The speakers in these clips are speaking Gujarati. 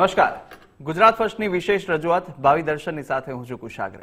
નમસ્કાર. ગુજરાત ફર્સ્ટની વિશેષ રજૂઆત ભાવિ દર્શનની સાથે હું છું કુશાગ્ર.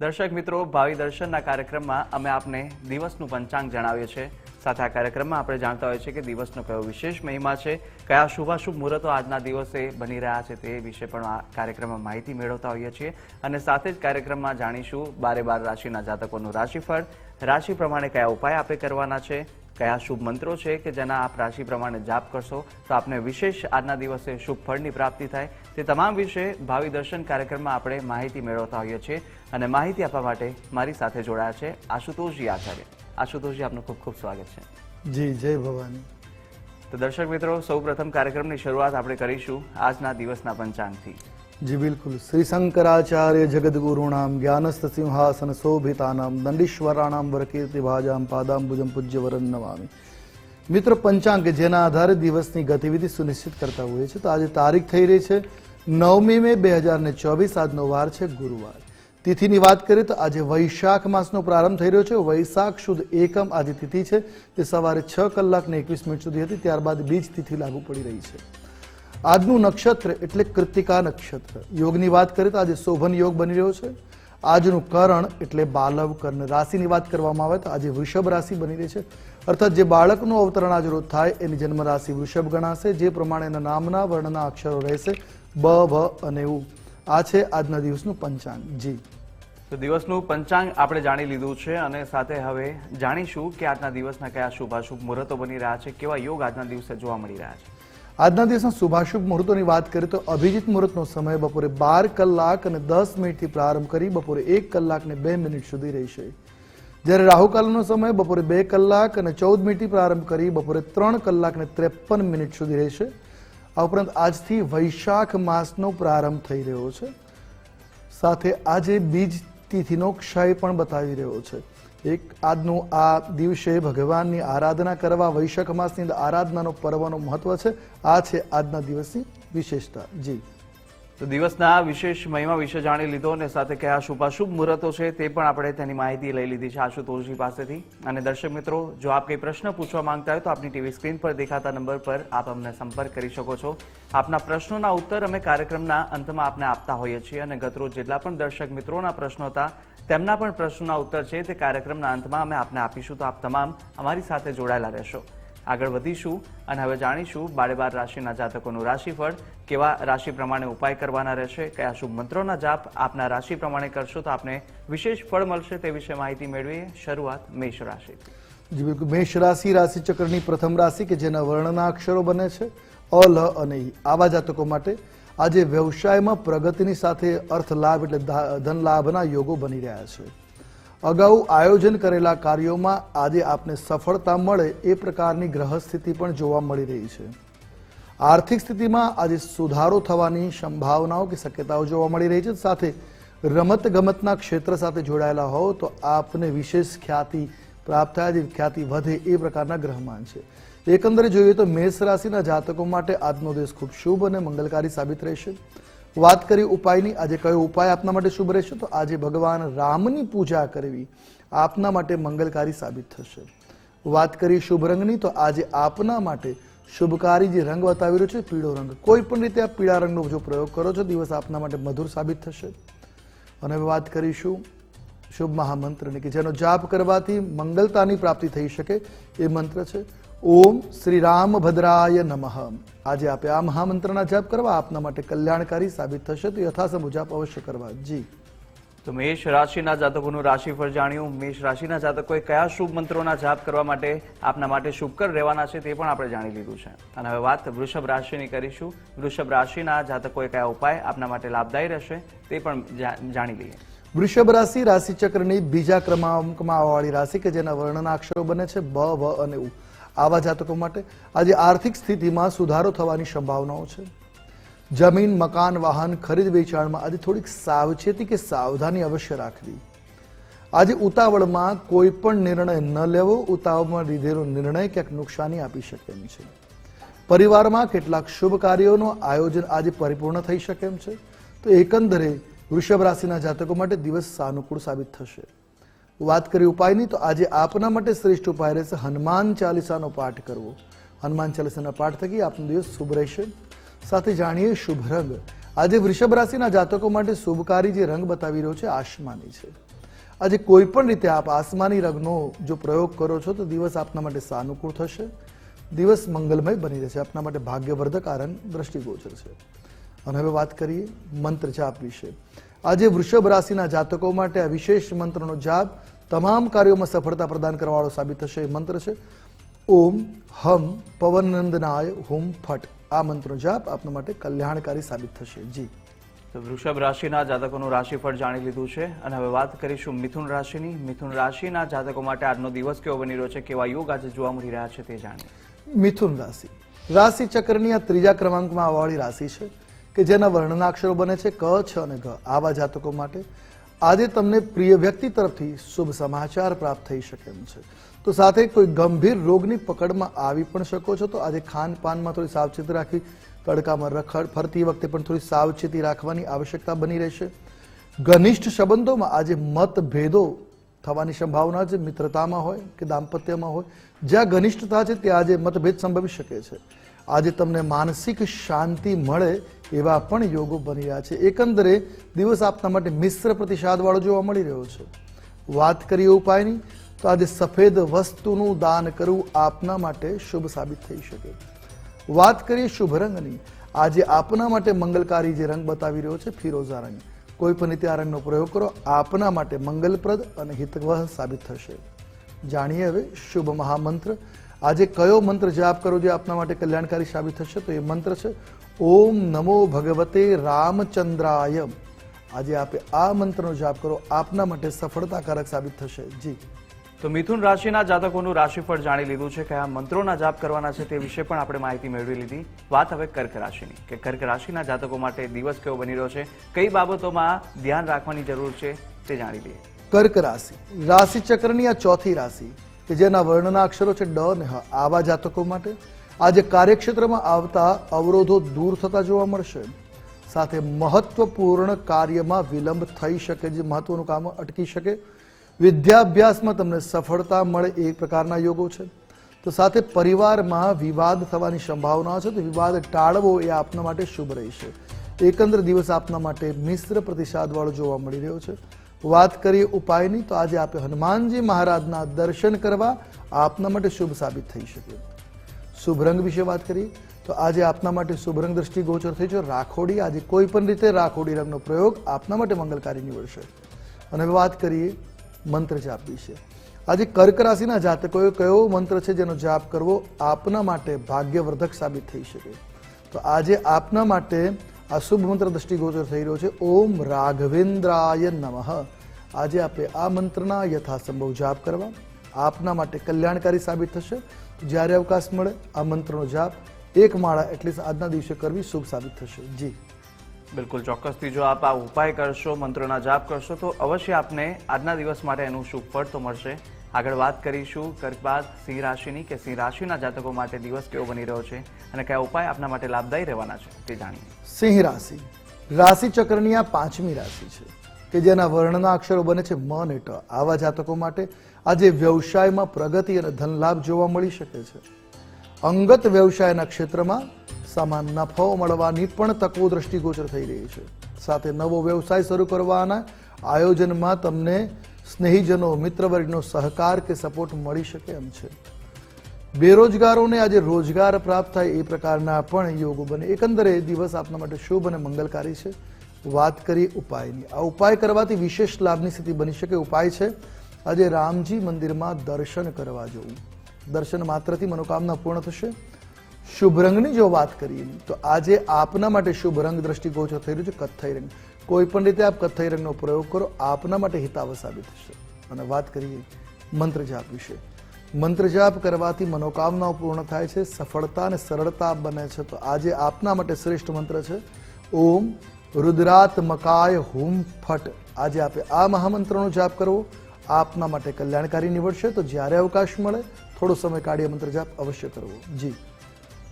દર્શક મિત્રો, ભાવિ દર્શનના કાર્યક્રમમાં અમે આપને દિવસનું પંચાંગ જણાવીએ છીએ. સાથે આ કાર્યક્રમમાં આપણે જાણતા હોઈએ છીએ કે દિવસનો કયો વિશેષ મહિમા છે, કયા શુભાશુભ મુહૂર્તો આજના દિવસે બની રહ્યા છે તે વિશે પણ આ કાર્યક્રમમાં માહિતી મેળવતા હોઈએ છીએ. અને સાથે જ કાર્યક્રમમાં જાણીશું બારે બાર રાશિના જાતકોનું રાશિફળ. રાશિ પ્રમાણે કયા ઉપાય આપણે કરવાના છે કયા શુભ મંત્રો છે કે જેના આપ રાશિ પ્રમાણે જાપ કરશો તો આપને વિશેષ આજના દિવસે શુભ ફળની પ્રાપ્તિ થાય. તે તમામ વિશે ભાવિ દર્શન કાર્યક્રમમાં આપણે માહિતી મેળવતા હોઈએ છીએ અને માહિતી આપવા માટે મારી સાથે જોડાયા છે આશુતોષજી આચાર્ય. આશુતોષજી આપનું ખૂબ ખૂબ સ્વાગત છે. જી જય ભવાની. તો દર્શક મિત્રો સૌપ્રથમ કાર્યક્રમની શરૂઆત આપણે કરીશું આજના દિવસના પંચાંગથી. જી બિલકુલ. શ્રી શંકરાચાર્ય જગદગુરૂણામ, જ્ઞાનસ્થ સિંહાસન શોભિતાનામ દંડીશ્વરાણામ વરકીર્તિ ભાજામ પાદાંબુજમ પૂજ્ય વરન નમામી. મિત્ર પંચાંગ જેના આધારે દિવસની ગતિવિધિ સુનિશ્ચિત કરતા હોઈએ છે તો આજે તારીખ થઈ રહી છે નવમી મે બે હજાર ને ચોવીસ, આજનો વાર છે ગુરુવાર. તિથિની વાત કરીએ તો આજે વૈશાખ માસનો પ્રારંભ થઈ રહ્યો છે. વૈશાખ શુદ્ધ એકમ આજે તિથિ છે. તે સવારે છ કલાક ને એકવીસ મિનિટ સુધી હતી, ત્યારબાદ બીજ તિથિ લાગુ પડી રહી છે. આજનું નક્ષત્ર એટલે કૃતિકા નક્ષત્ર. યોગની વાત કરીએ તો આજે શોભન યોગ બની રહ્યો છે. આજનું કરણ એટલે બાલવ કર્ણ. રાશિની વાત કરવામાં આવે તો આજે વૃષભ રાશિ બની રહી છે. અર્થાત જે બાળકનું અવતરણ આજ રોજ થાય, એની જન્મ રાશિ વૃષભ ગણાશે, જે પ્રમાણે એના નામના વર્ણના અક્ષરો રહેશે, બ ભ અને ઉ. આ છે આજના દિવસનું પંચાંગ. જી. તો દિવસનું પંચાંગ આપણે જાણી લીધું છે અને સાથે હવે જાણીશું કે આજના દિવસના કયા શુભાશુભ મુહૂર્તો બની રહ્યા છે, કેવા યોગ આજના દિવસે જોવા મળી રહ્યા છે. આજના દિવસના શુભાશુભ મુહૂર્તોની વાત કરીએ તો અભિજીત મુહૂર્તનો સમય બપોરે બાર કલાક અને દસ મિનિટથી પ્રારંભ કરી બપોરે એક કલાક ને બે મિનિટ સુધી રહેશે જ્યારે રાહુકાલનો સમય બપોરે બે કલાક અને ચૌદ મિનિટથી પ્રારંભ કરી બપોરે ત્રણ કલાક ને ત્રેપન મિનિટ સુધી રહેશે આ ઉપરાંત આજથી વૈશાખ માસનો પ્રારંભ થઈ રહ્યો છે. સાથે આજે બીજ તિથિનો ક્ષય પણ બતાવી રહ્યો છે. એક આજનું આ દિવસે ભગવાનની આરાધના કરવા, વૈશાખ માસની આરાધનાનો પર્વનો મહત્વ છે. આ છે આજના દિવસની વિશેષતા. જી. તો દિવસના વિશેષ મહિમા વિશે જાણી લીધો અને સાથે કયા શુભાશુભ મુહૂર્તો છે તે પણ આપણે તેની માહિતી લઈ લીધી છે આશુતોષજી પાસેથી. અને દર્શક મિત્રો, જો આપ કંઈ પ્રશ્ન પૂછવા માંગતા હોય તો આપની ટીવી સ્ક્રીન પર દેખાતા નંબર પર આપ અમને સંપર્ક કરી શકો છો. આપના પ્રશ્નોના ઉત્તર અમે કાર્યક્રમના અંતમાં આપને આપતા હોઈએ છીએ અને ગતરોજ જેટલા પણ દર્શક મિત્રોના પ્રશ્નો હતા, તેમના પણ પ્રશ્નોના ઉત્તર છે તે કાર્યક્રમના અંતમાં અમે આપને આપીશું. તો આપ તમામ અમારી સાથે જોડાયેલા રહેશો. આગળ વધીશું અને હવે જાણીશું બારે બાર રાશિના જાતકોનું રાશિફળ, કેવા રાશિ પ્રમાણે ઉપાય કરવાના રહેશે, કયા શુભ મંત્રોના જાપ આપના રાશિ પ્રમાણે કરશો તો આપને વિશેષ ફળ મળશે તે વિશે માહિતી મેળવીએ. શરૂઆત મેષ રાશિ જી બિલકુલ. મેષ રાશિ રાશિ ચક્રની પ્રથમ રાશિ કે જેના વર્ણના અક્ષરો બને છે, અ, લ અને આવા જાતકો માટે આજે વ્યવસાયમાં પ્રગતિની સાથે અર્થ લાભ એટલે ધન લાભના યોગો બની રહ્યા છે. અગાઉ આયોજન કરેલા કાર્યોમાં આજે આપને સફળતા મળે એ પ્રકારની ગ્રહ સ્થિતિ પણ જોવા મળી રહી છે. આર્થિક સ્થિતિમાં આજે સુધારો થવાની સંભાવનાઓ કે શક્યતાઓ જોવા મળી રહી છે. સાથે રમત ગમતના ક્ષેત્ર સાથે જોડાયેલા હોવ તો આપને વિશેષ ખ્યાતિ પ્રાપ્ત થાય, જે ખ્યાતિ વધે એ પ્રકારના ગ્રહમાન છે. એકંદરે જોઈએ તો મેષ રાશિના જાતકો માટે આજનો દિવસ ખૂબ શુભ અને મંગલકારી સાબિત રહેશે. વાત કરી ઉપાયની. આજે કયો ઉપાય આપના માટે શુભ રહેશે? તો આજે ભગવાન રામની પૂજા કરવી આપના માટે મંગલકારી સાબિત થશે. વાત કરી શુભ રંગની, તો આજે આપના માટે શુભકારી જે રંગ બતાવી રહ્યો છે, પીળો રંગ. કોઈ પણ રીતે આ પીળા રંગનો જો પ્રયોગ કરો છો, દિવસ આપના માટે મધુર સાબિત થશે. અને હવે વાત કરીશું શુભ મહામંત્રની કે જેનો જાપ કરવાથી મંગલતાની પ્રાપ્તિ થઈ શકે એ મંત્ર છે. ઓમ શ્રી રામ ભદ્રાય નમઃ. આજે આપે આ મહામંત્રના જાપ કરવા આપના માટે કલ્યાણકારી સાબિત થશે તો યથાસંભવ જાપ અવશ્ય કરવા. જી. તો મેષ રાશિના જાતકોનું રાશિફળ જાણ્યું. મેષ રાશિના જાતકોએ કયા શુભ મંત્રોના જાપ કરવા માટે આપના માટે શુભકર રહેવાના છે તે પણ આપણે જાણી લીધું છે. અને હવે વાત વૃષભ રાશિની કરીશું. વૃષભ રાશિના જાતકોએ કયા ઉપાય આપના માટે લાભદાયી રહેશે તે પણ જાણી લઈએ. વૃષભ રાશિ રાશિચક્રની બીજા ક્રમાંકમાં આવવાવાળી રાશિ કે જેના વર્ણના અક્ષરો બને છે બ વ અને ઉ. આવા જાતકો માટે આજે આર્થિક સ્થિતિમાં સુધારો થવાની સંભાવનાઓ છે. જમીન, મકાન, વાહન, ખરીદ વેચાણમાં આજે થોડીક સાવચેતી કે સાવધાની અવશ્ય રાખવી. આજે ઉતાવળમાં કોઈ પણ નિર્ણય ન લેવો, ઉતાવળમાં લીધેલો નિર્ણય ક્યાંક નુકસાની આપી શકે એમ છે. પરિવારમાં કેટલાક શુભ કાર્યોનું આયોજન આજે પરિપૂર્ણ થઈ શકે એમ છે. તો એકંદરે વૃષભ રાશિના જાતકો માટે દિવસ સાનુકૂળ સાબિત થશે. વાત કરી ઉપાયની, તો આજે આપના માટે શ્રેષ્ઠ ઉપાય રહેશે હનુમાન ચાલીસાનો પાઠ કરવો. હનુમાન ચાલીસાના પાઠ થકી આપનો દિવસ શુભ રહેશે. સાથે જાણીએ શુભ રંગ. આજે વૃષભ રાશિના જાતકો માટે શુભકારી જે રંગ બતાવી રહ્યો છે, આસમાની છે. આજે કોઈ પણ રીતે આપ આસમાની રંગનો જો પ્રયોગ કરો છો, તો દિવસ આપના માટે સાનુકૂળ થશે. દિવસ મંગલમય બની રહેશે. આપના માટે ભાગ્યવર્ધક આ રંગ દ્રષ્ટિગોચર છે. અને હવે વાત કરીએ મંત્ર જાપ વિશે. આજે વૃષભ રાશિના જાતકો માટે આ વિશેષ મંત્રનો જાપ તમામ કાર્યોમાં સફળતા પ્રદાન કરવાવાળો સાબિત થશે. એ મંત્ર છે ઓમ હમ પવનનંદનાય હુમ ફટ. આ મંત્રનો જાપ આપના માટે કલ્યાણકારી સાબિત થશે. જી. તો વૃષભ રાશિના જાતકોનું રાશિફળ જાણી લીધું છે અને હવે વાત કરીશું મિથુન રાશિની. મિથુન રાશિના જાતકો માટે આજનો દિવસ કેવો બની રહ્યો છે કેવા યોગ આજે જોવા મળી રહ્યા છે તે જાણીએ. મિથુન રાશિ. રાશિ ચક્રની આ ત્રીજા ક્રમાંકમાં આવવાળી રાશિ છે. કે જેના વર્ણનાક્ષરો બને છે ક, છ અને ઘ. આવા જાતકો માટે આજે તમને પ્રિય વ્યક્તિ તરફથી શુભ સમાચાર પ્રાપ્ત થઈ શકે એમ છે. તો સાથે કોઈ ગંભીર રોગની પકડમાં આવી પણ શકો છો, તો આજે ખાનપાનમાં થોડી સાવચેતી રાખવી તડકામાં રખડ ફરતી વખતે પણ થોડી સાવચેતી રાખવાની આવશ્યકતા બની રહેશે. ઘનિષ્ઠ સંબંધોમાં આજે મતભેદો થવાની સંભાવના છે, મિત્રતામાં હોય કે દાંપત્યમાં હોય. જ્યાં ઘનિષ્ઠતા છે, ત્યાં આજે મતભેદ સંભવી શકે છે. આજે તમને માનસિક શાંતિ મળે એવા પણ યોગો બની રહ્યા છે. એકંદરે દિવસ આપના માટે મિશ્ર પ્રતિસાદવાળો જોવા મળી રહ્યો છે. વાત કરીએ ઉપાયની, તો આજે સફેદ વસ્તુનું દાન કરવું આપના માટે શુભ સાબિત થઈ શકે. વાત કરીએ શુભ રંગની, આજે આપના માટે મંગલકારી જે રંગ બતાવી રહ્યો છે, ફિરોઝા રંગ. કોઈ પણ રીતે આ રંગનો પ્રયોગ કરો, આપના માટે મંગલપ્રદ અને હિતવહ સાબિત થશે. જાણીએ હવે શુભ મહામંત્ર આજે કયો મંત્ર જાપ કરો જે આપના માટે કલ્યાણકારી સાબિત થશે? તો એ મંત્ર છે ઓમ નમો ભગવતે રામચંદ્રાય. આજે આપે આ મંત્રનો જાપ કરો આપના માટે સફળતાકારક સાબિત થશે. જી. તો મિથુન રાશિના જાતકોનું રાશિફળ જાણી લીધું છે કયા મંત્રોના જાપ કરવાના છે તે વિશે પણ આપણે માહિતી મેળવી લીધી. વાત હવે કર્ક રાશિની કે કર્ક રાશિના જાતકો માટે દિવસ કેવો બની રહ્યો છે કઈ બાબતોમાં ધ્યાન રાખવાની જરૂર છે તે જાણી લઈએ. કર્ક રાશિ રાશિ ચક્રની આ ચોથી રાશિ કે જેના વર્ણના અક્ષરો છે ડ અને હ. આવા જાતકો માટે આજે કાર્યક્ષેત્રમાં આવતા અવરોધો દૂર થતા જોવા મળશે. સાથે મહત્વપૂર્ણ કાર્યમાં વિલંબ થઈ શકે જે મહત્વનું કામ અટકી શકે. વિદ્યાભ્યાસમાં તમને સફળતા મળે એ પ્રકારના યોગો છે. તો સાથે પરિવારમાં વિવાદ થવાની સંભાવના છે તો વિવાદ ટાળવો એ આપના માટે શુભ રહેશે. એકંદર દિવસ આપના માટે મિશ્ર પ્રતિસાદવાળો જોવા મળી રહ્યો છે. વાત કરીએ ઉપાયની, તો આજે આપે હનુમાનજી મહારાજના દર્શન કરવા આપના માટે શુભ સાબિત થઈ શકે. શુભ રંગ વિશે વાત કરીએ, તો આજે આપના માટે શુભ રંગ દ્રષ્ટિ ગોચર થઈ છે. રાખોડી, આજે કોઈ પણ રીતે રાખોડી રંગનો પ્રયોગ આપના માટે મંગલકારી નીવડશે. અને વાત કરીએ મંત્ર જાપ વિશે. આજે કર્ક રાશિના જાતકોએ કયો મંત્ર છે જેનો જાપ કરવો આપના માટે ભાગ્યવર્ધક સાબિત થઈ શકે? તો આજે આપના માટે આ શુભ મંત્ર દ્રષ્ટિગોચર થઈ રહ્યો છે. ઓમ રાઘવેન્દ્રાય નમઃ. આજે આપે આ મંત્રના યથાસંભવ જાપ કરવા. આપના માટે કલ્યાણકારી સાબિત થશે. જ્યારે અવકાશ મળે, આ મંત્રનો જાપ એક માળા એટલીસ્ટ આજના દિવસે કરવી શુભ સાબિત થશે. જી. બિલકુલ, ચોક્કસથી જો આપ આ ઉપાય કરશો, મંત્રોના જાપ કરશો, તો અવશ્ય આપને આજના દિવસ માટે એનું શુભ ફળ તો મળશે. આગળ વાત કરીશું કર્ક બાદ સિંહ રાશિની કે સિંહ રાશિના જાતકો માટે દિવસ કેવો બની રહ્યો છે અને કયા ઉપાય આપના માટે લાભદાયી રહેવાના છે તે જાણીએ. સિંહ રાશિ. રાશિ ચક્રની આ પાંચમી રાશિ છે કે જેના વર્ણના અક્ષરો બને છે મ અને ટ. આવા જાતકો માટે આજે વ્યવસાયમાં પ્રગતિ અને ધનલાભ જોવા મળી શકે છે. અંગત વ્યવસાયના ક્ષેત્રમાં સામાન નફો મળવાની પણ તકો દ્રષ્ટિગોચર થઈ રહી છે. સાથે નવો વ્યવસાય શરૂ કરવાના આયોજનમાં તમને સ્નેહીજનો, મિત્રવર્ગનો સહકાર કે સપોર્ટ મળી શકે એમ છે. બેરોજગારોને આજે રોજગાર પ્રાપ્ત થાય એ પ્રકારના પણ યોગો બને. એકંદરે દિવસ આપના માટે શુભ અને મંગલકારી છે. વાત કરીએ ઉપાયની. આ ઉપાય કરવાથી વિશેષ લાભની સ્થિતિ બની શકે. ઉપાય છે, આજે રામજી મંદિરમાં દર્શન કરવા જવું. દર્શન માત્રથી મનોકામના પૂર્ણ થશે. શુભ રંગની જો વાત કરીએ તો આજે આપના માટે શુભ રંગ દ્રષ્ટિગોચર થઈ રહ્યું છે, કથ્થઈ રંગ. કોઈ પણ રીતે આપ કથ્થઈ રંગનો પ્રયોગ કરો, આપના માટે હિતાવ સાબિત થશે. અને વાત કરીએ મંત્ર જાપ વિશે. મંત્ર જાપ કરવાથી મનોકામનાઓ પૂર્ણ થાય છે, સફળતા અને સરળતા બને છે. તો આજે આપના માટે શ્રેષ્ઠ મંત્ર છે, ઓમ રુદ્રાત્મકાય હુમ ફટ. આજે આપે આ મહામંત્રનો જાપ કરવો, આપના માટે કલ્યાણકારી નીવડશે. તો જ્યારે અવકાશ મળે, થોડો સમય કાઢી મંત્ર જાપ અવશ્ય કરવો. જી.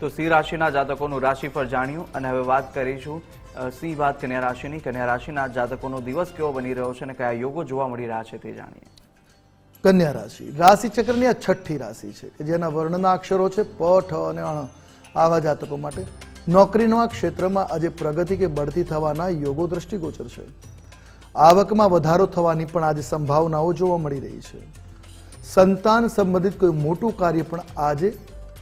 તો સિંહ રાશિના જાતકોનું રાશિફળ જાણ્યું અને હવે વાત કરીશું સિંહ વાત, કન્યા રાશિની. કન્યા રાશિના જાતકોનો દિવસ કેવો બની રહ્યો છે અને કયા યોગો જોવા મળી રહ્યા છે તે જાણીએ. કન્યા રાશિ. રાશિ ચક્રની આ છઠ્ઠી રાશિ છે કે જેના વર્ણના અક્ષરો છે પ, ઠ અને અણ. આવા જાતકો માટે નોકરીના ક્ષેત્રમાં આજે પ્રગતિ કે બઢતી થવાના યોગો દ્રષ્ટિગોચર છે. આવકમાં વધારો થવાની પણ આજે સંભાવનાઓ જોવા મળી રહી છે. સંતાન સંબંધિત કોઈ મોટું કાર્ય પણ આજે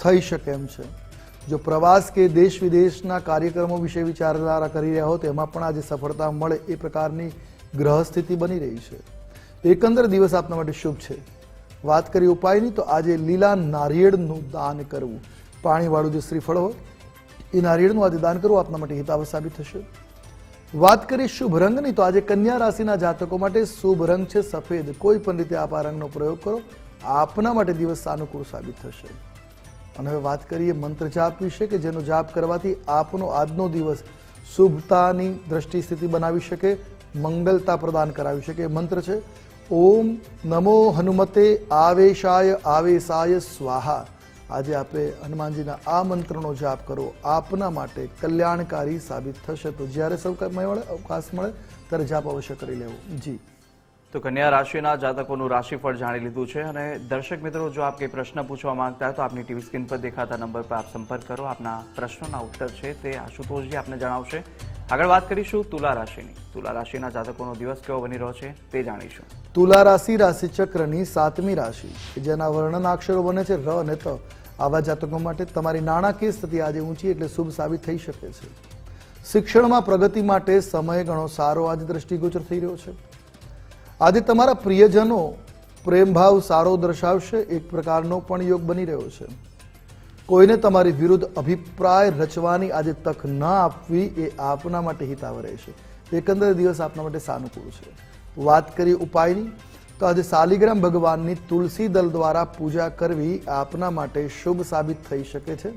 થઈ શકે એમ છે. જો પ્રવાસ કે દેશ વિદેશના કાર્યક્રમો વિશે વિચારધારા કરી રહ્યા હો તેમાં પણ આજે સફળતા મળે એ પ્રકારની ગ્રહ સ્થિતિ બની રહી છે. એકંદર દિવસ આપના માટે શુભ છે. વાત કરી ઉપાયની, તો આજે લીલા નારિયેળનું દાન કરવું. પાણીવાળું જે શ્રીફળ હોય, એ નારિયેળનું આજે દાન કરવું આપના માટે હિતાવ સાબિત થશે. વાત કરી શુભ રંગની, તો આજે કન્યા રાશિના જાતકો માટે શુભ રંગ છે સફેદ. કોઈ પણ રીતે આપ આ રંગનો પ્રયોગ કરો, આપના માટે દિવસ સાનુકૂળ સાબિત થશે. અને હવે વાત કરીએ મંત્ર જાપ વિશે કે જેનો જાપ કરવાથી આપનો આજનો દિવસ શુભતાની દ્રષ્ટિ સ્થિતિ બનાવી શકે, મંગલતા પ્રદાન કરાવી શકે. મંત્ર છે, ઓમ નમો હનુમતે આવેશાય આવેશાય સ્વાહા. આજે આપે હનુમાનજીના આ મંત્રનો જાપ કરો આપના માટે કલ્યાણકારી સાબિત થશે. તો જ્યારે સૌ અવકાશ મળે, ત્યારે જાપ અવશ્ય કરી લેવો. જી. તો કન્યા રાશિના જાતકોનું રાશિફળ જાણી લીધું છે અને દર્શક મિત્રો, જો આપ કંઈ પ્રશ્ન પૂછવા માંગતા હોય તો આપની ટીવી સ્ક્રીન પર દેખાતા નંબર પર આપ સંપર્ક કરો. આપના પ્રશ્નોના ઉત્તર છે તે આશુતોષજી આપને જણાવશે. આગળ વાત કરીશું તુલા રાશિની. તુલા રાશિના જાતકોનો દિવસ કેવો બની રહ્યો છે તે જાણીશું. તુલા રાશિ રાશિ ચક્રની સાતમી રાશિ જેના વર્ણના અક્ષરો બને છે ર અને ત. આવા જાતકો માટે તમારી નાણાકીય સ્થિતિ આજે ઊંચી એટલે શુભ સાબિત થઈ શકે છે. શિક્ષણમાં પ્રગતિ માટે સમય ઘણો સારો આજે દ્રષ્ટિગોચર થઈ રહ્યો છે. આજે તમારા પ્રિયજનો પ્રેમભાવ સારો દર્શાવશે, એક પ્રકારનો પણ યોગ બની રહ્યો છે. કોઈને તમારી વિરુદ્ધ અભિપ્રાય રચવાની આજે તક ન આપવી એ આપના માટે હિતાવ રહેશે. એકંદર દિવસ આપના માટે સાનુકૂળ છે. વાત કરી ઉપાયની, તો આજે શાલિગ્રામ ભગવાનની તુલસી દલ દ્વારા પૂજા કરવી આપના માટે શુભ સાબિત થઈ શકે છે.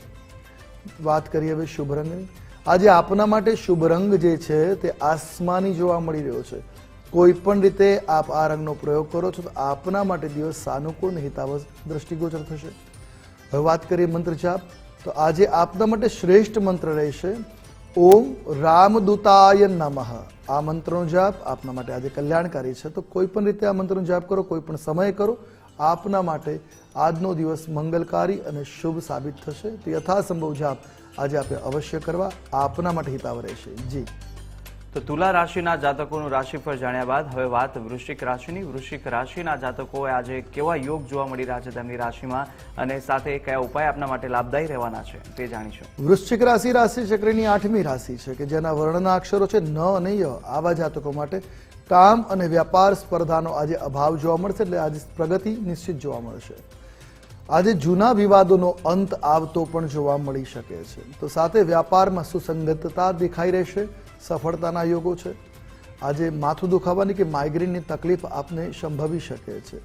વાત કરીએ હવે શુભ રંગની. આજે આપના માટે શુભ રંગ જે છે તે આસમાની જોવા મળી રહ્યો છે. કોઈ પણ રીતે આપ આ રંગનો પ્રયોગ કરો છો તો આપના માટે દિવસ સાનુકૂળ અને હિતાવહ દ્રષ્ટિગોચર થશે. હવે વાત કરીએ મંત્ર જાપ. તો આજે આપના માટે શ્રેષ્ઠ મંત્ર રહેશે, ઓમ રામદૂતાય નમઃ. આ મંત્રનો જાપ આપના માટે આજે કલ્યાણકારી છે. તો કોઈ પણ રીતે આ મંત્રનો જાપ કરો કોઈ પણ સમયે કરો, આપના માટે આજનો દિવસ મંગલકારી અને શુભ સાબિત થશે. તો યથાસંભવ જાપ આજે આપણે અવશ્ય કરવા. આપના માટે હિતાવ રહેશે. જી. તો તુલા રાશિના જાતકોનું રાશિફળ જાણ્યા બાદ હવે વાત વૃશ્ચિક રાશિની. વૃશ્ચિક રાશિના જાતકોએ આજે કેવા યોગ જોવા મળી રહ્યા છે તેમની રાશિમાં અને સાથે કયા ઉપાય આપના માટે લાભદાયી રહેવાના છે તે જાણીશું. વૃશ્ચિક રાશિ રાશિ ચક્રની આઠમી રાશિ છે કે જેના વર્ણના અક્ષરો છે ન અને ય. આવા જાતકો માટે કામ અને વ્યાપાર સ્પર્ધાનો આજે અભાવ જોવા મળશે એટલે આજે પ્રગતિ નિશ્ચિત જોવા મળશે. આજે જૂના વિવાદોનો અંત આવતો પણ જોવા મળી શકે છે. તો સાથે વ્યાપારમાં સુસંગતતા દેખાઈ રહેશે. સફળતાના યોગો છે. આજે માથું દુખાવાની કે માઇગ્રેનની તકલીફ આપને સંભવી શકે છે.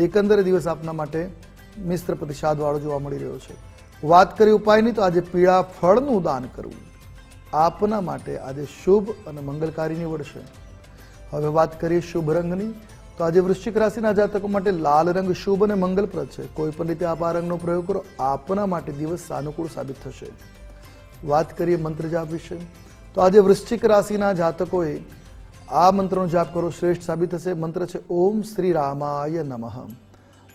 એકંદરે દિવસ આપના માટે મિશ્ર પ્રતિસાદવાળો જોવા મળી રહ્યો છે. વાત કરી ઉપાયની તો આજે પીળા ફળનું દાન કરવું. આપના માટે આજે શુભ અને મંગલકારી નીવડશે. હવે વાત કરીએ શુભ રંગની. તો આજે વૃશ્ચિક રાશિના જાતકો માટે લાલ રંગ શુભ અને મંગલપ્રદ છે. કોઈ પણ રીતે આપ આ રંગનો પ્રયોગ કરો, આપના માટે દિવસ સાનુકૂળ સાબિત થશે. વાત કરીએ મંત્ર જાપ વિશે. તો આજે વૃશ્ચિક રાશિના જાતકોએ આ મંત્રનો જાપ કરો શ્રેષ્ઠ સાબિત થશે. મંત્ર છે, ઓમ શ્રી રામાય નમઃ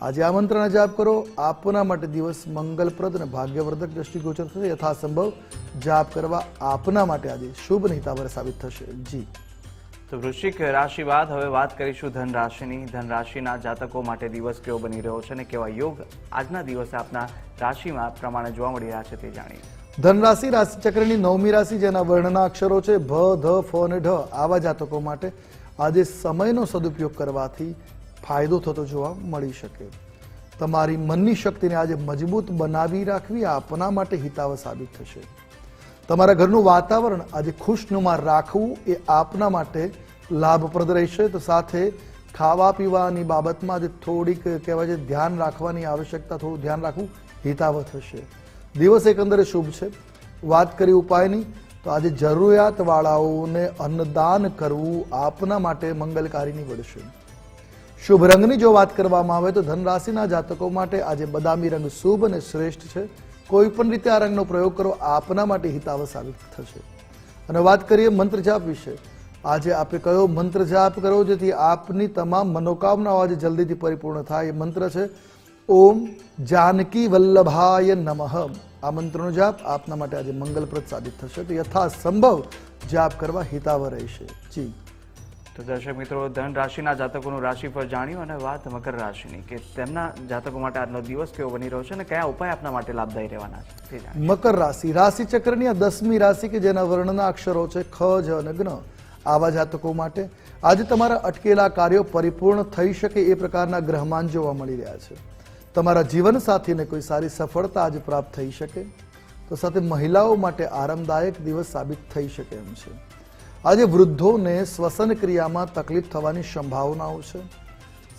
આજે આ મંત્રનો જાપ કરો. આપના માટે દિવસ મંગલપ્રદ અને ભાગ્યવર્ધક દ્રષ્ટિગોચર થશે. યથાસંભવ જાપ કરવા આપના માટે આજે શુભ નહિતાવર સાબિત થશે. જી. તો વૃશ્ચિક રાશિ બાદ હવે વાત કરીશું ધન રાશિની ધન રાશિના જાતકો માટે દિવસ કેવો બની રહ્યો છે અને કેવા યોગ આજના દિવસે આપના રાશિમાં પ્રમાણે જોવા મળી રહ્યા છે તે જાણીએ. ધનરાશિ રાશિ ચક્રની નવમી રાશિ, જેના વર્ણના અક્ષરો છે ભ, ધ, ફ અને ઢ, આવા જાતકો માટે આજે સમયનો સદુપયોગ કરવાથી ફાયદો થતો જોવા મળી શકે. તમારી મનની શક્તિને આજે મજબૂત બનાવી રાખવી આપના માટે હિતાવ સાબિત થશે. તમારા ઘરનું વાતાવરણ આજે ખુશનુમા રાખવું એ આપના માટે લાભપ્રદ રહેશે. તો સાથે ખાવા પીવાની બાબતમાં આજે થોડીક કહેવાય છે, ધ્યાન રાખવાની આવશ્યકતા, થોડું ધ્યાન રાખવું હિતાવ થશે. દિવસ એકંદરે શુભ છે. વાત કરી ઉપાયની, તો આજે જરૂરિયાતવાળાઓને અન્નદાન કરવું આપના માટે મંગલકારી નીવડશે શુભ રંગની જો વાત કરવામાં આવે તો ધનરાશિના જાતકો માટે આજે બદામી રંગ શુભ અને શ્રેષ્ઠ છે. કોઈ પણ રીતે આ રંગનો પ્રયોગ કરો, આપના માટે હિતાવ સાબિત થશે. અને વાત કરીએ મંત્ર જાપ વિશે. આજે આપે કયો મંત્ર જાપ કરો જેથી આપની તમામ મનોકામનાઓ આજે જલ્દીથી પરિપૂર્ણ થાય. એ મંત્ર છે ઓમ જાનકી વલ્લભાય નમઃ. આ મંત્રનો જાપ આપના માટે આજે મંગલપ્રદ સાબિત થશે. તો યથાસંભવ જાપ કરવા હિતાવ રહેશે. જી. તો દર્શક મિત્રો ધન રાશિના જાતકોનું રાશિ પર જાણ્યું અને વાત મકર રાશિની કે તેમના જાતકો માટે આજનો દિવસ કેવો બની રહ્યો છે અને કયા ઉપાય આપના માટે લાભદાયી રહેવાના છે મકર રાશિ. રાશિ ચક્રની આ દસમી રાશિ કે જેના વર્ણના અક્ષરો છે ખ જ અને જ્ઞ આવા જાતકો માટે આજે તમારા અટકેલા કાર્યો પરિપૂર્ણ થઈ શકે એ પ્રકારના ગ્રહમાન જોવા મળી રહ્યા છે. તમારા જીવન સાથીને કોઈ સારી સફળતા આજે પ્રાપ્ત થઈ શકે? તો સાથે મહિલાઓ માટે આરામદાયક દિવસ સાબિત થઈ શકે એમ છે. આજે વૃદ્ધોને શ્વસન ક્રિયામાં તકલીફ થવાની સંભાવનાઓ છે.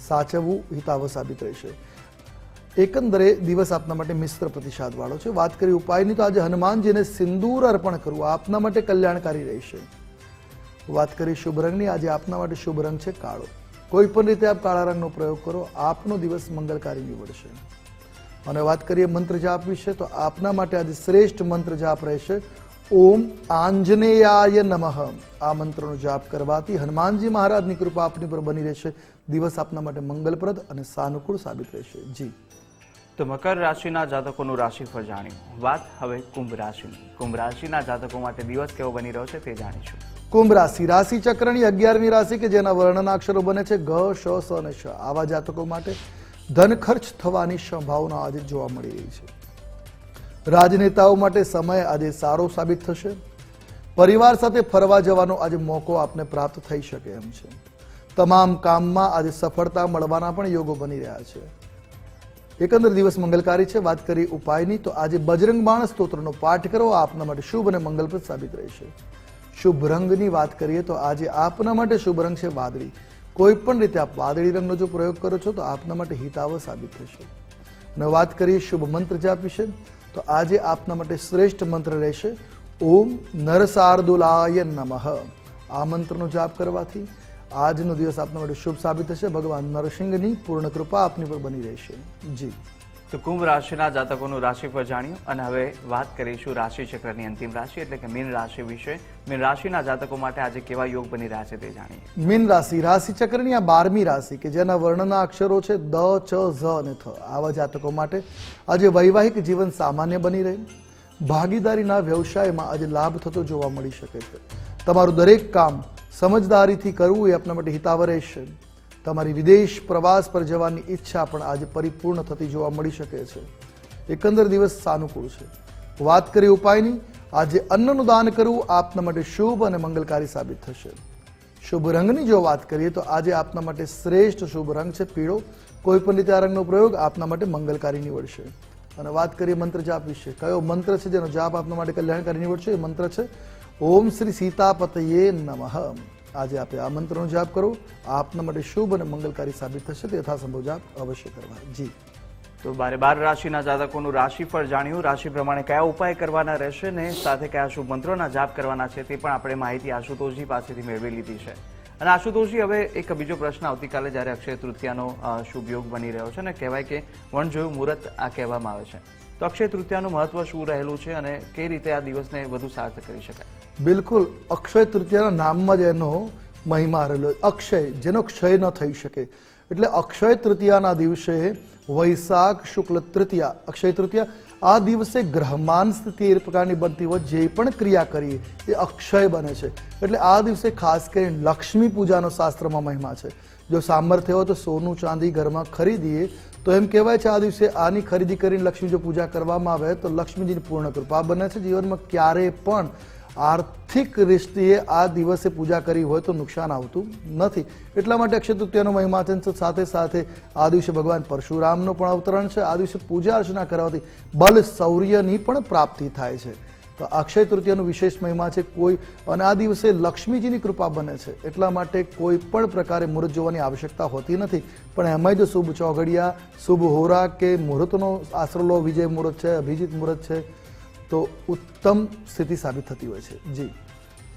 સાચવવું હિતાવ સાબિત રહેશે. એકંદરે દિવસ આપના માટે મિશ્ર પ્રતિસાદવાળો છે. વાત કરી ઉપાયની, તો આજે હનુમાનજીને સિંદૂર અર્પણ કરવું આપના માટે કલ્યાણકારી રહેશે. વાત કરી શુભ રંગની, આજે આપના માટે શુભ રંગ છે કાળો. કોઈ પણ રીતે આપ કાળા રંગનો પ્રયોગ કરો, આપનો દિવસ મંગલકારી નીવડશે અને વાત કરીએ મંત્ર જાપ વિશે, તો આપના માટે આજે શ્રેષ્ઠ મંત્ર જાપ રહેશે. ઓમ આંજનેયાય નમઃ. આ મંત્રનો જાપ કરવાથી હનુમાનજી મહારાજની કૃપા આપની પર બની રહેશે. દિવસ આપના માટે મંગલપ્રદ અને સાનુકૂળ સાબિત રહેશે. જી. તો મકર રાશિના જાતકોનું રાશિફળ જાણ્યું વાત હવે કુંભ રાશિની. કુંભ રાશિના જાતકો માટે દિવસ કેવો બની રહ્યો છે તે જાણીશું. કુંભ રાશિ. રાશિ ચક્રની અગિયારમી રાશિ કે જેના વર્ણના અક્ષરો બને છે ગ શ, સ અને શ. આવા જાતકો માટે ધન ખર્ચ થવાની સંભાવના આજે જોવા મળી રહી છે. રાજનેતાઓ માટે સમય આજે સારો સાબિત થશે. પરિવાર સાથે ફરવા જવાનો આજે મોકો આપને પ્રાપ્ત થઈ શકે એમ છે. તમામ કામમાં આજે સફળતા મળવાના પણ યોગો બની રહ્યા છે. એકંદર દિવસ મંગલકારી છે. વાત કરી ઉપાયની, તો આજે બજરંગ બાણ સ્તોત્રનો પાઠ કરો. આપના માટે શુભ અને મંગલપ્રદ સાબિત રહેશે. શુભ રંગની વાત કરીએ તો આજે આપના માટે શુભ રંગ છે વાદળી. કોઈ પણ રીતે આપ વાદળી રંગનો જો પ્રયોગ કરો છો તો આપના માટે હિતાવ સાબિત થશે. અને વાત કરીએ શુભ મંત્ર જાપ વિશે તો આજે આપના માટે શ્રેષ્ઠ મંત્ર રહેશે, ઓમ નરસાર્દુલાય નમઃ. આ મંત્રનો જાપ કરવાથી આજનો દિવસ આપના માટે શુભ સાબિત થશે. ભગવાન નરસિંહની પૂર્ણ કૃપા આપની પર બની રહેશે. જી. તો કુંભ રાશિના જાતકોનું રાશિફળ જાણ્યું અને હવે વાત કરીશું રાશિ ચક્રની અંતિમ રાશિ એટલે કે મીન રાશિ વિશે. મીન રાશિના જાતકો માટે આજે કેવા યોગ બની રહ્યા છે તે જાણીએ. મીન રાશિ રાશિ ચક્રની આ બારમી રાશિ કે જેના વર્ણના અક્ષરો છે દ, ચ, ઝ અને થ. આવા જાતકો માટે આજે વૈવાહિક જીવન સામાન્ય બની રહે. ભાગીદારીના વ્યવસાયમાં આજે લાભ થતો જોવા મળી શકે છે. તમારું દરેક કામ સમજદારીથી કરવું એ આપના માટે હિતાવ રહેશે. તમારી વિદેશ પ્રવાસ પર જવાની ઈચ્છા પણ આજે પરિપૂર્ણ થતી જોવા મળી શકે છે. એકંદર દિવસ સાનુકૂળ છે. વાત કરી ઉપાયની? આજે અન્નનું દાન કરવું આપના માટે શુભ અને મંગલકારી સાબિત થશે. શુભ રંગની જો વાત કરીએ તો આજે આપના માટે શ્રેષ્ઠ શુભ રંગ છે પીળો. કોઈ પણ રીતે આ રંગનો પ્રયોગ આપના માટે મંગલકારી નીવડશે. અને વાત કરીએ મંત્ર જાપ વિશે. કયો મંત્ર છે જેનો જાપ આપના માટે કલ્યાણકારી નીવડશે? એ મંત્ર છે, ઓમ શ્રી સીતાપતયે નમઃ. આજે આપે આ જાપ કરો. આપના માટે શુભ અને મંગલકારી સાબિત થશે તે યથાસંભવ જાપ અવશ્ય કરવા જી. તો બારે બાર રાશિના જાતકોનું રાશિફળ જાણ્યું. રાશિ પ્રમાણે કયા ઉપાય કરવાના રહેશે ને સાથે કયા શુભ મંત્રોના જાપ કરવાના છે તે પણ આપણે માહિતી આશુતોષજી પાસેથી મેળવી લીધી છે. અને આશુતોષજી, હવે એક બીજો પ્રશ્ન આવતીકાલે જ્યારે અક્ષય તૃતીયાનો શુભ યોગ બની રહ્યો છે ને કહેવાય કે વણ જોયું મુહૂર્ત આ કહેવામાં આવે છે. તો અક્ષય તૃતીયાનું મહત્વ શું રહેલું છે અને કઈ રીતે આ દિવસને વધુ સાર્થક કરી શકાય? બિલકુલ. અક્ષય તૃતીયાના નામમાં જ એનો મહિમા રહેલો અક્ષય, જેનો ક્ષય ન થઈ શકે. એટલે અક્ષય તૃતીયાના દિવસે વૈશાખ શુક્લ તૃતીયા. અક્ષય તૃતીયા, આ દિવસે ગ્રહમાન સ્થિતિ એ પ્રકારની બનતી હોય, જે પણ ક્રિયા કરીએ, એ અક્ષય બને છે. એટલે આ દિવસે ખાસ કરીને લક્ષ્મી પૂજાનો શાસ્ત્રમાં મહિમા છે. જો સામર્થ્ય હોય તો સોનું ચાંદી ઘરમાં ખરીદીએ તો એમ કહેવાય છે, આ દિવસે આની ખરીદી કરીને લક્ષ્મીજી પૂજા કરવામાં આવે તો લક્ષ્મીજીની પૂર્ણ કૃપા બને છે. જીવનમાં ક્યારેય પણ આર્થિક દૃષ્ટિએ આ દિવસે પૂજા કરી હોય તો નુકસાન આવતું નથી. એટલા માટે અક્ષય તૃતીયાનો મહિમા છે સાથે સાથે આ દિવસે ભગવાન પરશુરામનો પણ અવતરણ છે. આ દિવસે પૂજા અર્ચના કરવાથી બલ શૌર્યની પણ પ્રાપ્તિ થાય છે. તો અક્ષય તૃતીયાનો વિશેષ મહિમા છે, કોઈ અને આ દિવસે લક્ષ્મીજીની કૃપા બને છે, એટલા માટે કોઈ પણ પ્રકારે મુહૂર્ત જોવાની આવશ્યકતા હોતી નથી. પણ એમાંય જો શુભ ચોઘડિયા, શુભ હોરા કે મુહૂર્તનો આશરો લો, વિજય મુહૂર્ત છે, અભિજીત મુહૂર્ત છે, તો ઉત્તમ સ્થિતિ સાબિત થતી હોય છે. જી.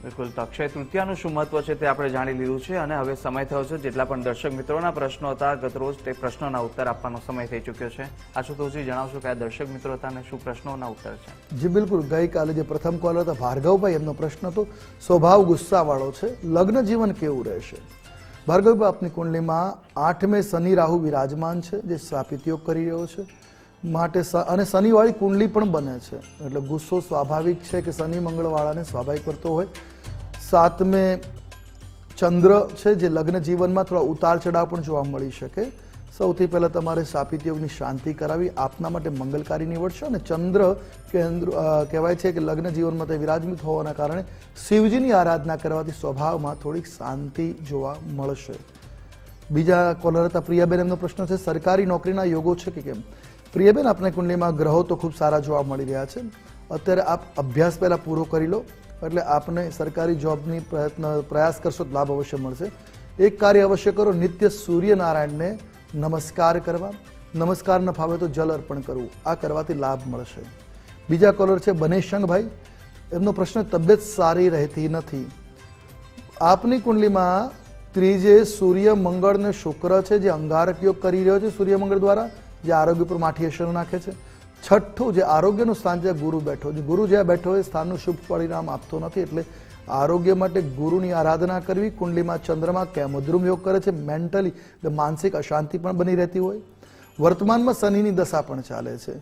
બિલકુલ, તો અક્ષય તૃતીયાનું શું મહત્વ છે તે આપણે જાણી લીધું છે અને હવે સમય થયો છે. જેટલા પણ દર્શક મિત્રોના પ્રશ્નો હતા, ગતરોજ તે પ્રશ્નોના ઉત્તર આપવાનો સમય થઈ ચૂક્યો છે. આશુતોષજી જણાવશો કે આ દર્શક મિત્રો હતા અને શું પ્રશ્નોના ઉત્તર છે? જી, બિલકુલ. ગઈકાલે જે પ્રથમ કોલર હતા, ભાર્ગવભાઈ એમનો પ્રશ્ન હતો, સ્વભાવ ગુસ્સાવાળો છે, લગ્ન જીવન કેવું રહેશે? ભાર્ગવભાઈ, આપની કુંડલીમાં આઠમે શનિ રાહુ વિરાજમાન છે, જે સ્થાપિત યોગ કરી રહ્યો છે. માટે અને શનિવાળી કુંડલી પણ બને છે. એટલે ગુસ્સો સ્વાભાવિક છે કે શનિ મંગળવાળાને સ્વાભાવિક કરતો હોય. સાતમે ચંદ્ર છે જે લગ્ન જીવનમાં થોડા ઉતાર ચઢાવ પણ જોવા મળી શકે. સૌથી પહેલાં તમારે સાપિત યોગની શાંતિ કરાવી, આપના માટે મંગલકારી નીવડશે અને ચંદ્ર કેન્દ્ર કહેવાય છે કે લગ્ન જીવનમાં તે વિરાજમિત હોવાના કારણે શિવજીની આરાધના કરવાથી સ્વભાવમાં થોડીક શાંતિ જોવા મળશે. બીજા કોલર હતા પ્રિયાબેન, એમનો પ્રશ્ન છે, સરકારી નોકરીના યોગો છે કે કેમ? પ્રિયાબેન આપને કુંડલીમાં ગ્રહો તો ખૂબ સારા જોવા મળી રહ્યા છે. અત્યારે આપ અભ્યાસ પહેલાં પૂરો કરી લો, એટલે આપને સરકારી જોબની પ્રયત્ન, પ્રયાસ કરશો તો લાભ અવશ્ય મળશે. એક કાર્ય અવશ્ય કરો, નિત્ય સૂર્યનારાયણને નમસ્કાર કરવા. નમસ્કાર ન ફાવે તો જલ અર્પણ કરવું, આ કરવાથી લાભ મળશે. બીજા કોલર છે બનેશંગભાઈ એમનો પ્રશ્ન, તબિયત સારી રહેતી નથી. આપની કુંડલીમાં ત્રીજે સૂર્ય મંગળ ને શુક્ર છે, જે અંગારક યોગ કરી રહ્યો છે, સૂર્ય મંગળ દ્વારા. જે આરોગ્ય પર માઠી અસર નાખે છે. છઠ્ઠું જે આરોગ્યનું સ્થાન છે, ગુરુ બેઠો. જે ગુરુ જ્યાં બેઠો એ સ્થાનનું શુભ પરિણામ આપતો નથી. એટલે આરોગ્ય માટે ગુરુની આરાધના કરવી, કુંડલીમાં ચંદ્રમાં કેમદ્રુમ યોગ કરે છે, મેન્ટલી એટલે માનસિક અશાંતિ પણ બની રહેતી હોય. વર્તમાનમાં શનિની દશા પણ ચાલે છે.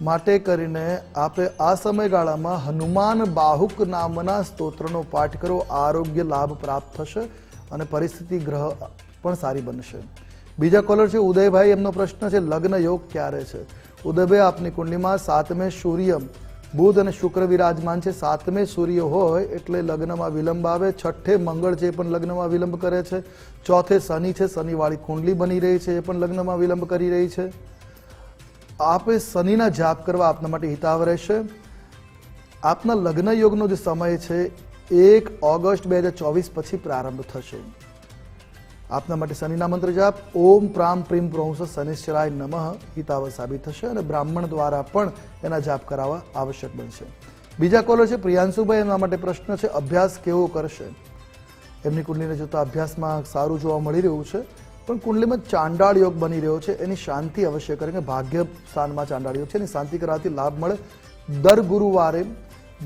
માટે કરીને આપે આ સમયગાળામાં હનુમાન બાહુક નામના સ્તોત્રનો પાઠ કરો. આરોગ્ય લાભ પ્રાપ્ત થશે અને પરિસ્થિતિ ગ્રહ પણ સારી બનશે. બીજા કોલર છે, ઉદયભાઈ, એમનો પ્રશ્ન છે, લગ્ન યોગ ક્યારે છે? ઉદયભાઈ, આપની કુંડલીમાં સાતમે સૂર્ય બુધ અને શુક્ર વિરાજમાન છે. સાતમે સૂર્ય હોય એટલે લગ્નમાં વિલંબ આવે. છઠ્ઠે મંગળ છે, એ પણ લગ્નમાં વિલંબ કરે છે. ચોથે શનિ છે, શનિવાળી કુંડલી બની રહી છે, એ પણ લગ્નમાં વિલંબ કરી રહી છે. આપે શનિના જાપ કરવા આપના માટે હિતાવ રહેશે. આપના લગ્ન યોગનો જે સમય છે, એક ઓગસ્ટ બે હજાર ચોવીસ પછી પ્રારંભ થશે. આપના માટે શનિના મંત્ર જાપ. ઓમ પ્રામ પ્રીમ પ્રોંસ શનિશ્ચરાય નમઃ. હિતાવ સાબિત થશે અને બ્રાહ્મણ દ્વારા પણ એના જાપ કરાવવા આવશ્યક બનશે. બીજા કોલર છે પ્રિયાંશુભાઈ. એમના માટે પ્રશ્ન છે, અભ્યાસ કેવો કરશે? એમની કુંડલીને જોતા અભ્યાસમાં સારું જોવા મળી રહ્યું છે, પણ કુંડલીમાં ચાંડાળ યોગ બની રહ્યો છે. એની શાંતિ અવશ્ય કરે કે ભાગ્ય સ્થાનમાં ચાંડાળ યોગ છે. એની શાંતિ કરવાથી લાભ મળે. દર ગુરુવારે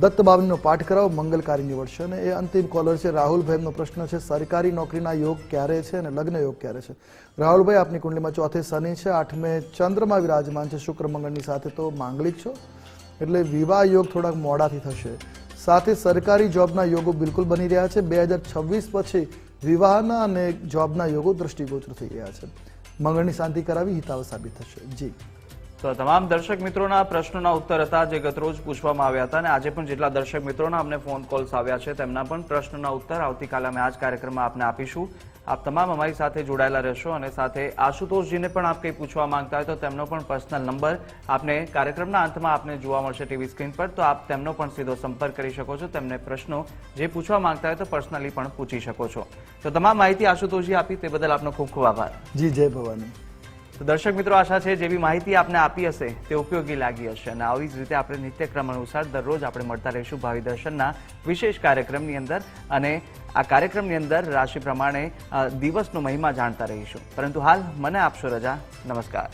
દત્ત બાવનનો પાઠ કરાવો, મંગલકારી નીવડશે અને એ અંતિમ કોલર છે. રાહુલભાઈનો પ્રશ્ન છે, સરકારી નોકરીના યોગ ક્યારે છે અને લગ્ન યોગ ક્યારે છે? રાહુલભાઈ આપની કુંડલીમાં ચોથે શનિ છે, આઠમે ચંદ્રમાં વિરાજમાન છે, શુક્ર મંગળની સાથે તો માંગલિક છો. એટલે વિવાહ યોગ થોડાક મોડાથી થશે. સાથે સરકારી જોબના યોગો બિલકુલ બની રહ્યા છે. બે હજાર છવ્વીસ પછી વિવાહના અને જોબના યોગો દ્રષ્ટિગોચર થઈ રહ્યા છે. મંગળની શાંતિ કરાવી હિતાવ સાબિત થશે. જી. તો તમામ દર્શક મિત્રોના પ્રશ્નોના ઉત્તર હતા જે ગતરોજ પૂછવામાં આવ્યા હતા અને આજે પણ જેટલા દર્શક મિત્રોના અમને ફોન કોલ્સ આવ્યા છે તેમના પણ પ્રશ્નોના ઉત્તર આવતીકાલે અમે આ જ કાર્યક્રમમાં આપને આપીશું. આપ તમામ અમારી સાથે જોડાયેલા રહેશો અને સાથે આશુતોષજીને પણ આપ કંઈ પૂછવા માંગતા હોય તો તેમનો પણ પર્સનલ નંબર આપને કાર્યક્રમના અંતમાં આપને જોવા મળશે ટીવી સ્ક્રીન પર, તો આપ તેમનો પણ સીધો સંપર્ક કરી શકો છો. તેમને પ્રશ્નો જે પૂછવા માંગતા હોય તો પર્સનલી પણ પૂછી શકો છો. તો તમામ માહિતી આશુતોષજી આપી, તે બદલ આપનો ખૂબ ખૂબ આભાર. જી, જય ભવાની. તો દર્શક મિત્રો આશા છે જેવી માહિતી આપને આપી હશે તે ઉપયોગી લાગી હશે અને આવી જ રીતે આપણે નિત્યક્રમ અનુસાર દરરોજ આપણે મળતા રહીશું ભાવિ દર્શનના વિશેષ કાર્યક્રમની અંદર અને આ કાર્યક્રમની અંદર રાશિ પ્રમાણે દિવસનો મહિમા જાણતા રહીશું. પરંતુ હાલ મને આપશો રજા. નમસ્કાર.